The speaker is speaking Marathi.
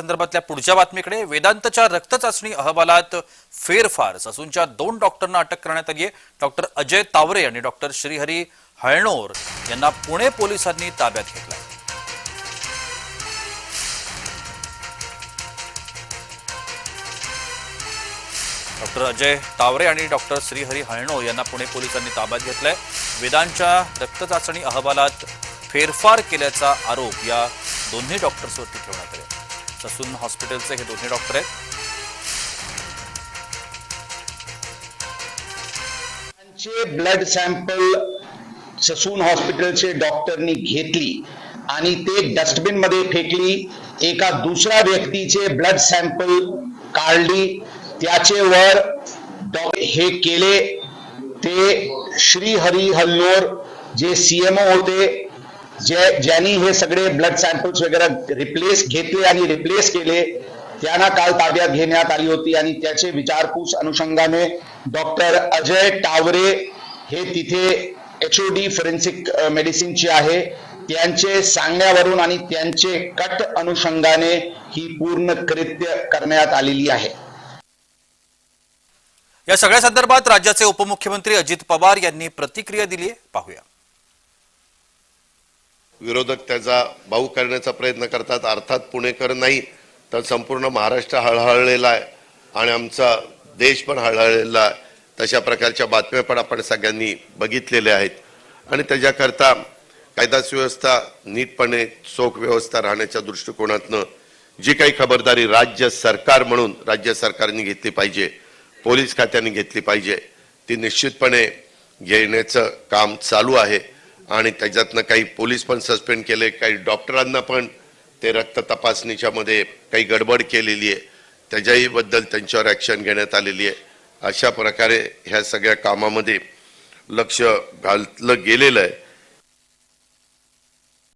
संदर्भातल्या पुढच्या बातमीकडे वेदांतच्या रक्तचाचणी अहवालात फेरफार. ससूनच्या दोन डॉक्टरांना अटक करण्यात आली आहे डॉक्टर अजय तावरे आणि डॉक्टर श्रीहरी हळणोर यांना पुणे पोलिसांनी ताब्यात घेतला डॉक्टर अजय तावरे आणि डॉक्टर श्रीहरी हळणो यांना पुणे पोलिसांनी ताब्यात घेतलाय. वेदांच्या रक्तचाचणी अहवालात फेरफार केल्याचा आरोप या दोन्ही डॉक्टर्सवरती ठेवण्यात आले ससून हॉस्पिटलचे हे दोन्ही डॉक्टर आहेत. ब्लड सॅम्पल ससून हॉस्पिटलचे डॉक्टरनी घेतली आणि ते डस्टबिनमध्ये फेकली. एका दुसऱ्या व्यक्तीचे ब्लड सॅम्पल काढली. त्याचे वर डॉ- हे केले. ते श्री हरी हल्लोर जे सीएमओ होते जे ज्यांनी हे सगळे ब्लड सॅम्पल्स वगैरे रिप्लेस घेतले आणि रिप्लेस केले त्यांना काल ताब्यात घेण्यात आली होती आणि त्याचे विचारपूस अनुषंगाने डॉक्टर अजय टावरे हे तिथे एच ओ डी फॉरेन्सिक मेडिसिनचे आहे. त्यांचे सांगण्यावरून आणि त्यांचे कट अनुषंगाने ही पूर्ण कृत्य करण्यात आलेली आहे. या सगळ्या संदर्भात राज्याचे उपमुख्यमंत्री अजित पवार यांनी प्रतिक्रिया दिली पाहूया. विरोधक त्याचा भाऊ करण्याचा प्रयत्न करतात. अर्थात पुणेकर नाही तर संपूर्ण महाराष्ट्र हळहळलेला आहे आणि आमचा देश पण हळहळलेला आहे. तशा प्रकारच्या बातम्या पण आपण सगळ्यांनी बघितलेल्या आहेत. आणि त्याच्याकरता कायदा सुव्यवस्था नीटपणे चोख व्यवस्था राहण्याच्या दृष्टिकोनातनं जी काही खबरदारी राज्य सरकार म्हणून राज्य सरकारने घेतली पाहिजे पोलीस खात्याने घेतली पाहिजे ती निश्चितपणे घेण्याचं काम चालू आहे. आणि त्याच्यातनं काही पोलीस पण सस्पेंड केले काही डॉक्टरांना पण ते रक्त तपासणीच्या मध्ये काही गडबड केलेली आहे. त्याच्याही बद्दल त्यांच्यावर ॲक्शन घेण्यात आलेली आहे. अशा प्रकारे ह्या सगळ्या कामामध्ये लक्ष घातलं गेलेलं आहे.